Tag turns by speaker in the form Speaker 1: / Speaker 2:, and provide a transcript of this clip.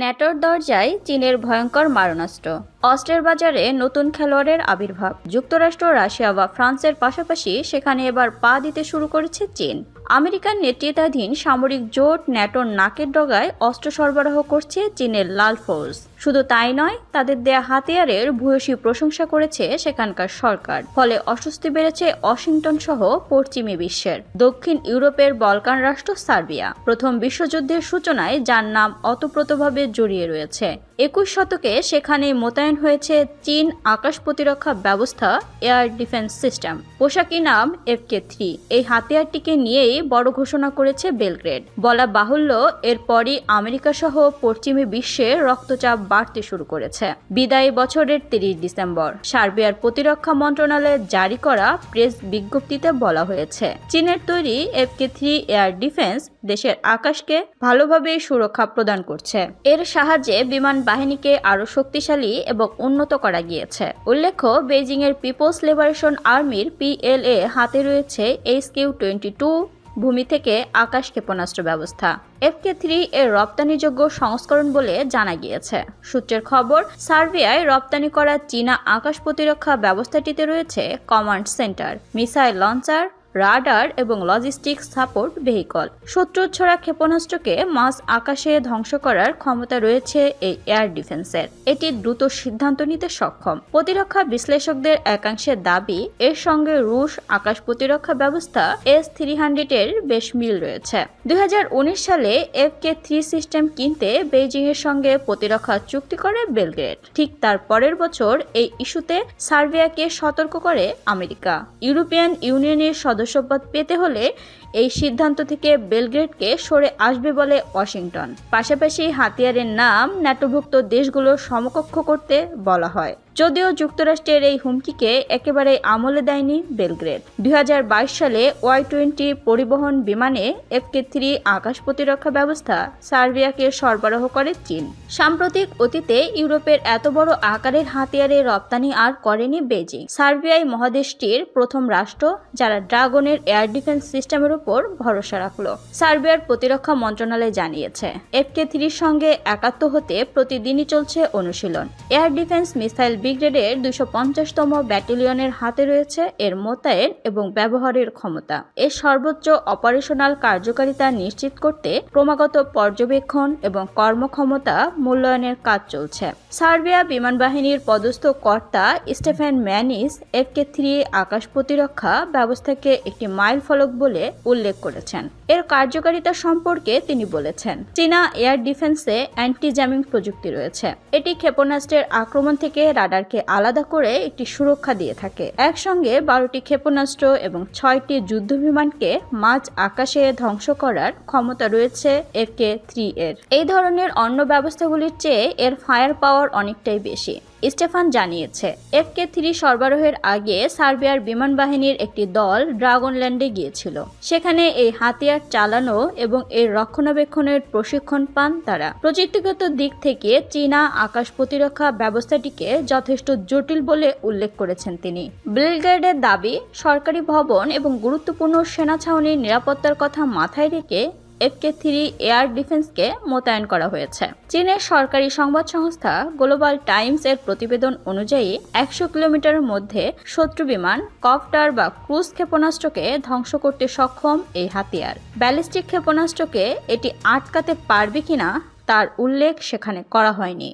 Speaker 1: ন্যাটোর দরজায় চীনের ভয়ঙ্কর মারণাস্ত্র। অস্ত্রের বাজারে নতুন খেলোয়াড়ের আবির্ভাব। যুক্তরাষ্ট্র, রাশিয়া বা ফ্রান্সের পাশাপাশি সেখানে এবার পা দিতে শুরু করেছে চীন। আমেরিকার নেতৃত্বাধীন সামরিক জোট ন্যাটোর নাকের ডগায় অস্ত্র সরবরাহ করছে চীনের লাল ফৌজ। শুধু তাই নয়, তাদের দেয়া হাতিয়ারের ভূয়সী প্রশংসা করেছে সেখানকার সরকার। ফলে অস্বস্তি বেড়েছে ওয়াশিংটন সহ পশ্চিমী বিশ্বের। দক্ষিণ ইউরোপের বলকান রাষ্ট্র সার্বিয়া। প্রথম বিশ্বযুদ্ধের সূচনায় যার নাম অতপ্রতভাবে জড়িয়ে রয়েছে। একুশ শতকে সেখানে মোতায়েন হয়েছে চীন আকাশ প্রতিরক্ষা ব্যবস্থা, এয়ার ডিফেন্স সিস্টেম। পোশাকি নাম এফকে থ্রি। এই হাতিয়ারটিকে নিয়েই বড় ঘোষণা করেছে বেলগ্রেড। বলা বাহুল্য, এরপরই আমেরিকা সহ পশ্চিমী বিশ্বে রক্তচাপ বাড়তে শুরু করেছে। বিদায়ী বছরের তিরিশ ডিসেম্বর। সার্বিয়ার প্রতিরক্ষা মন্ত্রণালয়ে জারি করা প্রেস বিজ্ঞপ্তিতে বলা হয়েছে, চীনের তৈরি এফকে থ্রি এয়ার ডিফেন্স দেশের আকাশকে ভালোভাবে সুরক্ষা প্রদান করছে। এর সাহায্যে বিমান বাহিনীকে আরও শক্তিশালী এবং উন্নত করা গিয়েছে। উল্লেখ্য বেজিং এর পিপলস লিবারেশন আর্মির পিএলএ হাতে রয়েছে এইচ কিউ টোয়েন্টি টু ভূমি থেকে আকাশ ক্ষেপণাস্ত্র ব্যবস্থা। এফকে থ্রি এর রপ্তানিযোগ্য সংস্করণ বলে জানা গিয়েছে। সূত্রের খবর, সার্বিয়ায় রপ্তানি করা চীনা আকাশ প্রতিরক্ষা ব্যবস্থাটিতে রয়েছে command centre, missile launcher radar এবং লজিস্টিক সাপোর্ট ভেহিকল। শত্রুর ছড়া ক্ষেপণাস্ত্রকে মাঝ আকাশে ধ্বংস করার ক্ষমতা রয়েছে এই এয়ার ডিফেন্সের। এটি দ্রুত সিদ্ধান্ত নিতে সক্ষম। প্রতিরক্ষা বিশ্লেষকদের একাংশের দাবি, এর সঙ্গে রুশ আকাশ প্রতিরক্ষা ব্যবস্থা এস থ্রি হান্ড্রেডের বেশ মিল রয়েছে। দুই হাজার উনিশ সালে এফ কে থ্রি সিস্টেম কিনতে বেইজিং এর সঙ্গে প্রতিরক্ষা চুক্তি করে বেলগ্রেড। ঠিক তার পরের বছর এই ইস্যুতে সার্বিয়াকে সতর্ক করে আমেরিকা। ইউরোপিয়ান ইউনিয়নের সদস্যপদ পেতে হলে এই সিদ্ধান্ত থেকে বেলগ্রেডকে সরে আসবে বলে ওয়াশিংটন। পাশাপাশি হাতিয়ারের নাম, ন্যাটোভুক্ত দেশগুলোর সমকক্ষ করতে বলা হয়। যদিও যুক্তরাষ্ট্রের এই হুমকিকে একেবারে আমলে দেয়নি বেলগ্রেড। দুই হাজার বাইশ সালে ওয়াই টোয়েন্টি পরিবহন বিমানে এফকে থ্রি আকাশ প্রতিরক্ষা ব্যবস্থা সার্বিয়াকে সরবরাহ করে চীন। সাম্প্রতিক অতীতে ইউরোপের এত বড় আকারের হাতিয়ারে রপ্তানি আর করেনি বেজিং সার্বিয়াই মহাদেশটির প্রথম রাষ্ট্র, যারা ড্রাগনের এয়ার ডিফেন্স সিস্টেমের উপর ভরসা রাখল, সার্বিয়ার প্রতিরক্ষা মন্ত্রণালয় জানিয়েছে। এফকে থ্রির সঙ্গে একাত্ম হতে প্রতিদিনই চলছে অনুশীলন। এয়ার ডিফেন্স মিসাইল ব্রিগেডের দুইশো পঞ্চাশতম ব্যাটালিয়নের হাতে রয়েছে এর মোতায়েন এবং ব্যবহারের ক্ষমতা। এর সর্বোচ্চ অপারেশনাল কার্যকারিতা নিশ্চিত করতে ক্রমাগত পর্যবেক্ষণ এবং কর্মক্ষমতা মূল্যায়নের কাজ চলছে। সার্বিয়া বিমান বাহিনীর পদস্থ কর্তা স্টেফেন ম্যানিস এফকে থ্রি আকাশ প্রতিরক্ষা ব্যবস্থাকে একটি মাইল ফলক বলে উল্লেখ করেছেন। এর কার্যকারিতা সম্পর্কে তিনি বলেছেন, চীনা এয়ার ডিফেন্সে অ্যান্টি জ্যামিং প্রযুক্তি রয়েছে। এটি ক্ষেপণাস্ত্রের আক্রমণ থেকে রাডারকে আলাদা করে একটি সুরক্ষা দিয়ে থাকে। একসঙ্গে বারোটি ক্ষেপণাস্ত্র এবং ছয়টি যুদ্ধবিমানকে মাঝ আকাশে ধ্বংস করার ক্ষমতা রয়েছে এফকে থ্রি এর। এই ধরনের অন্য ব্যবস্থাগুলির চেয়ে এর ফায়ার পাওয়ার অনেকটাই বেশি। স্টেফান জানিয়েছে এফকে থ্রি সরবরাহের আগে সার্বিয়ার বিমান বাহিনীর একটি দল ড্রাগনল্যান্ডে গিয়েছিল। সেখানে এই হাতিয়ার চালানো এবং এর রক্ষণাবেক্ষণের প্রশিক্ষণ পান তারা। প্রযুক্তিগত দিক থেকে চীনা আকাশ প্রতিরক্ষা ব্যবস্থাটিকে যথেষ্ট জটিল বলে উল্লেখ করেছেন তিনি। বেলগ্রেডের দাবি, সরকারি ভবন এবং গুরুত্বপূর্ণ সেনা ছাউনির নিরাপত্তার কথা মাথায় রেখে এফকে থ্রি এয়ার ডিফেন্সকে মোতায়েন করা হয়েছে। চীনের সরকারি সংবাদ সংস্থা গ্লোবাল টাইমস এর প্রতিবেদন অনুযায়ী, একশো কিলোমিটারের মধ্যে শত্রু বিমান, কপ্টার বা ক্রুজ ক্ষেপণাস্ত্রকে ধ্বংস করতে সক্ষম এই হাতিয়ার। ব্যালিস্টিক ক্ষেপণাস্ত্রকে এটি আটকাতে পারবে কিনা, তার উল্লেখ সেখানে করা হয়নি।